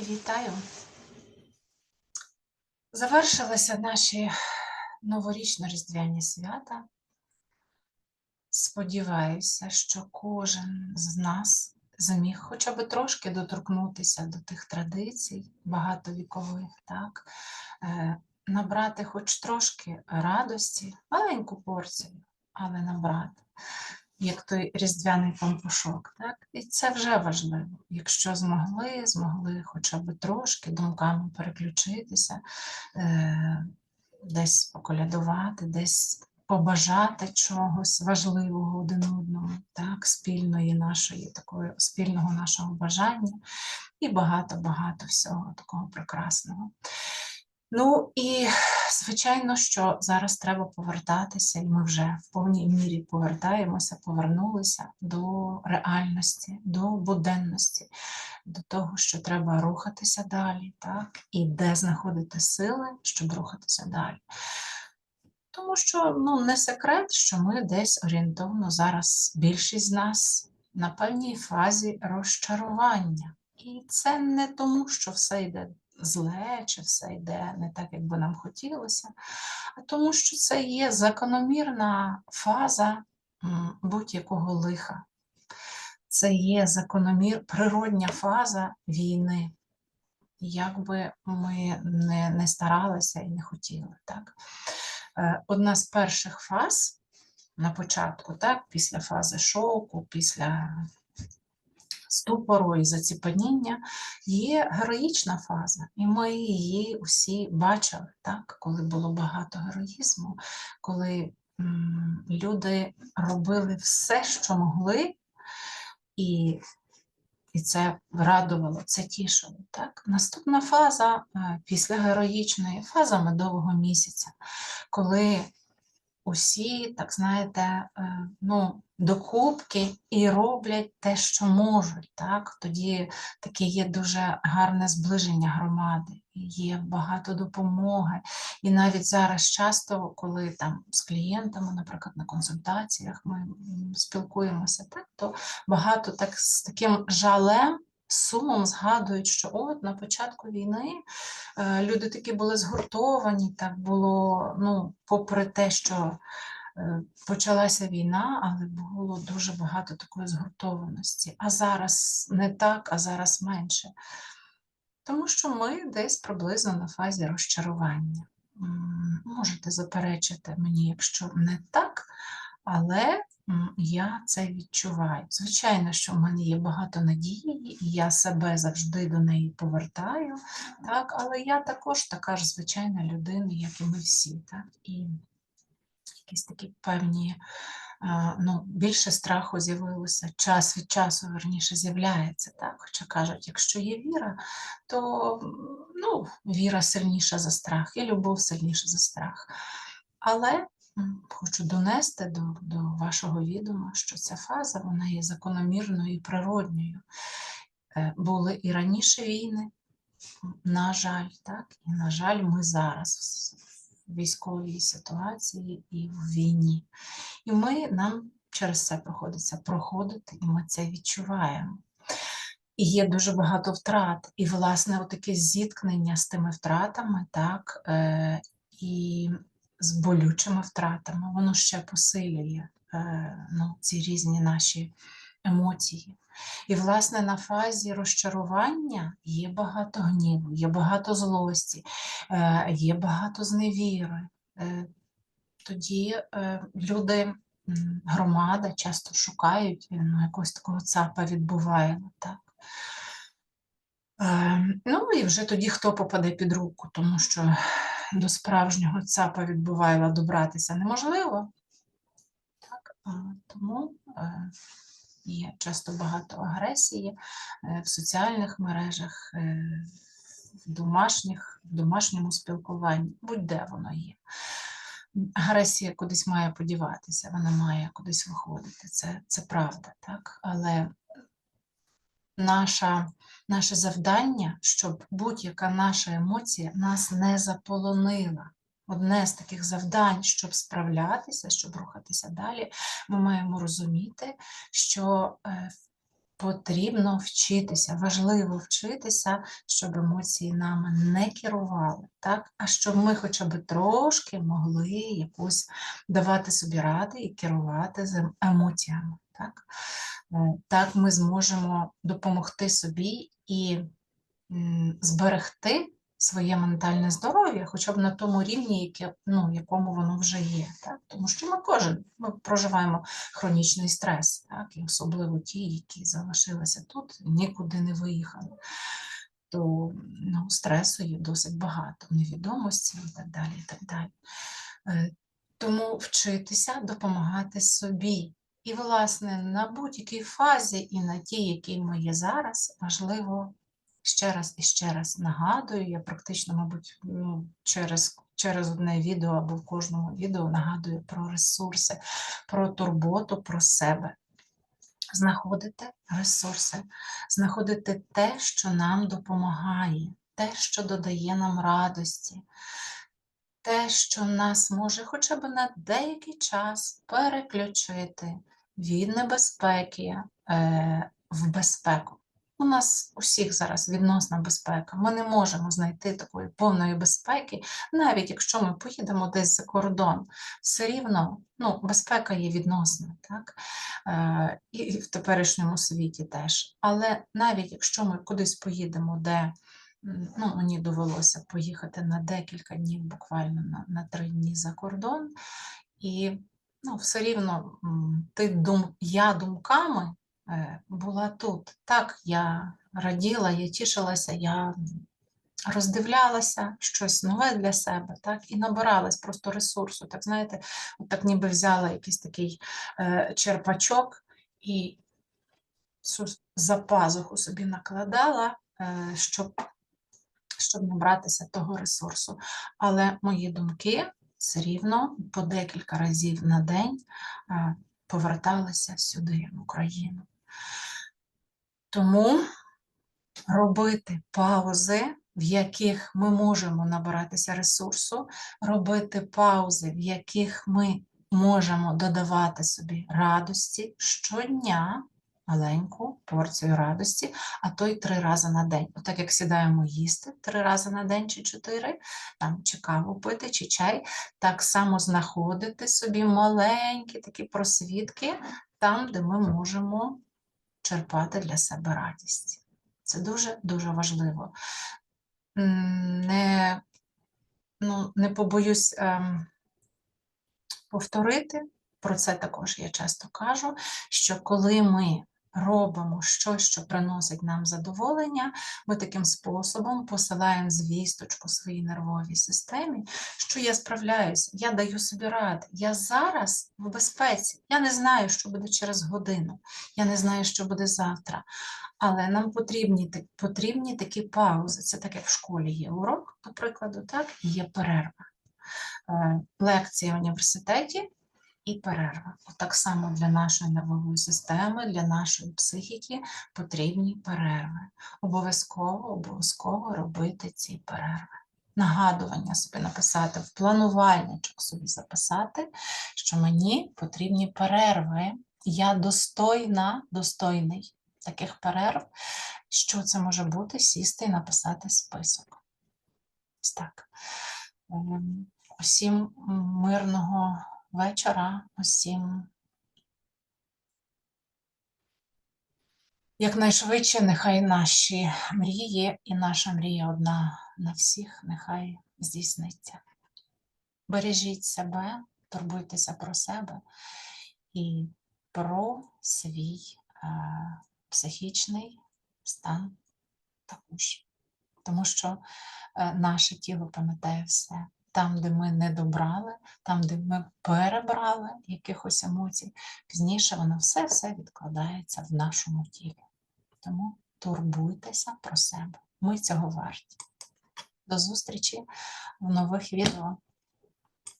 Вітаю! Завершилися наші новорічно-різдвяні свята. Сподіваюся, що кожен з нас зміг хоча б трошки доторкнутися до тих традицій багатовікових, так? Е, набрати хоч трошки радості, маленьку порцію, але набрати як той різдвяний пампушок. Так? І це вже важливо. Якщо змогли, змогли хоча б трошки думками переключитися, е, десь поколядувати, десь побажати чогось важливого один одному, так? спільної нашої, такої, спільного нашого бажання і багато-багато всього такого прекрасного. Ну і звичайно, що зараз треба повертатися, і ми вже в повній мірі повертаємося, повернулися до реальності, до буденності, до того, що треба рухатися далі, так, і де знаходити сили, щоб рухатися далі. Тому що ну, не секрет, що ми десь орієнтовно зараз більшість з нас на певній фазі розчарування. І це не тому, що все йде зле, чи все йде не так, як би нам хотілося, а тому, що це є закономірна фаза будь-якого лиха. Це є закономір, природня фаза війни. Як би ми не, не старалися і не хотіли. Так? Е, одна з перших фаз на початку, так, після фази шоку, після ступору і заціпаніння, є героїчна фаза, і ми її усі бачили, так, коли було багато героїзму, коли люди робили все, що могли, і і це радувало, це тішило. Так? Наступна фаза е, після героїчної фаза медового місяця, коли усі, так знаєте, е, ну, докупки і роблять те, що можуть. Так? Тоді таке є дуже гарне зближення громади, є багато допомоги. І навіть зараз часто, коли там з клієнтами, наприклад, на консультаціях ми спілкуємося, так, то багато так з таким жалем сумом згадують, що от на початку війни е, люди такі були згуртовані, так було, ну, попри те, що е, почалася війна, але було дуже багато такої згуртованості. А зараз не так, а зараз менше. Тому що ми десь приблизно на фазі розчарування. Можете заперечити мені, якщо не так, але я це відчуваю. Звичайно, що в мене є багато надії, і я себе завжди до неї повертаю, так? але я також така ж звичайна людина, як і ми всі. Так? І якісь такі певні, ну, більше страху з'явилося, час від часу, верніше, з'являється. Так? Хоча кажуть, якщо є віра, то ну, віра сильніша за страх, і любов сильніша за страх. Але Хочу донести до до вашого відома, що ця фаза вона є закономірною і природньою. Е, були і раніше війни, на жаль, так? і, на жаль, ми зараз в військовій ситуації і в війні. І ми нам через це приходиться проходити, і ми це відчуваємо. І є дуже багато втрат. І, власне, таке зіткнення з тими втратами, так, е, і з болючими втратами, воно ще посилює е, ну, ці різні наші емоції. І, власне, на фазі розчарування є багато гніву, є багато злості, е, є багато зневіри. Е, тоді люди, громада часто шукають ну, якогось такого цапа відбуває. Так? Ну і вже тоді хто попаде під руку, тому що до справжнього цапа відбувайла добратися неможливо. Так, Тому е, є часто багато агресії е, в соціальних мережах, е, в домашніх, в домашньому спілкуванні, будь-де воно є. Агресія кудись має подіватися, вона має кудись виходити. Це це правда, так? Але наша наше завдання, щоб будь-яка наша емоція нас не заполонила. Одне з таких завдань, щоб справлятися, щоб рухатися далі, ми маємо розуміти, що е, потрібно вчитися, важливо вчитися, щоб емоції нами не керували, так? а щоб ми хоча б трошки могли якусь давати собі ради і керувати ем- емоціями. Так, так ми зможемо допомогти собі і зберегти своє ментальне здоров'я, хоча б на тому рівні, яке, ну, якому воно вже є. Так? Тому що ми кожен ми проживаємо хронічний стрес, так? і особливо ті, які залишилися тут, нікуди не виїхали. То ну, стресу є досить багато, невідомості і так далі. І так далі. Е, Тому вчитися допомагати собі. І, власне, на будь-якій фазі і на тій, якій ми є зараз, важливо ще раз і ще раз нагадую, я практично, мабуть, ну, через, через одне відео або в кожному відео нагадую про ресурси, про турботу про себе. Знаходити ресурси, знаходити те, що нам допомагає, те, що додає нам радості, те, що нас може хоча б на деякий час переключити від небезпеки е, в безпеку. У нас усіх зараз відносна безпека. Ми не можемо знайти такої повної безпеки, навіть якщо ми поїдемо десь за кордон. Все рівно ну, безпека є відносна, так? Е, і в теперішньому світі теж. Але навіть якщо ми кудись поїдемо, де ну, мені довелося поїхати на декілька днів, буквально на, на три дні за кордон, і ну, все рівно ти дум, я думками е, була тут. Так, я раділа, я тішилася, я роздивлялася щось нове для себе, так, і набиралась просто ресурсу. Так, знаєте, так ніби взяла якийсь такий е, черпачок і за пазуху собі накладала, е, щоб, щоб набратися того ресурсу. Але мої думки все рівно по декілька разів на день е, поверталися сюди, в Україну. Тому робити паузи, в яких ми можемо набиратися ресурсу, робити паузи, в яких ми можемо додавати собі радості щодня, маленьку порцію радості, а то й три рази на день. Отак як сідаємо їсти три рази на день чи чотири, там чи каву пити, чи чай, так само знаходити собі маленькі такі просвідки там, де ми можемо черпати для себе радість. Це дуже-дуже важливо. Не, ну, не побоюсь ем, повторити, про це також я часто кажу, що коли ми робимо щось, що приносить нам задоволення, ми таким способом посилаємо звісточку своїй нервовій системі, що я справляюся, я даю собі ради, я зараз в безпеці, я не знаю, що буде через годину, я не знаю, що буде завтра. Але нам потрібні, потрібні такі паузи. Це так, як в школі є урок, до прикладу, так, і є перерва. Е, Лекція в університеті і перерва. Так само для нашої нервової системи, для нашої психіки потрібні перерви. Обов'язково, обов'язково робити ці перерви. Нагадування собі написати, в планувальничок собі записати, що мені потрібні перерви. Я достойна, достойний таких перерв. Що це може бути? Сісти і написати список. Ось так. Ем, Усім мирного вечора, усім якнайшвидше, нехай наші мрії і наша мрія одна на всіх, нехай здійсниться. Бережіть себе, турбуйтеся про себе і про свій е, психічний стан також. Тому що е, наше тіло пам'ятає все. Там, де ми не добрали, там, де ми перебрали якихось емоцій, пізніше воно все-все відкладається в нашому тілі. Тому турбуйтеся про себе. Ми цього варті. До зустрічі в нових відео.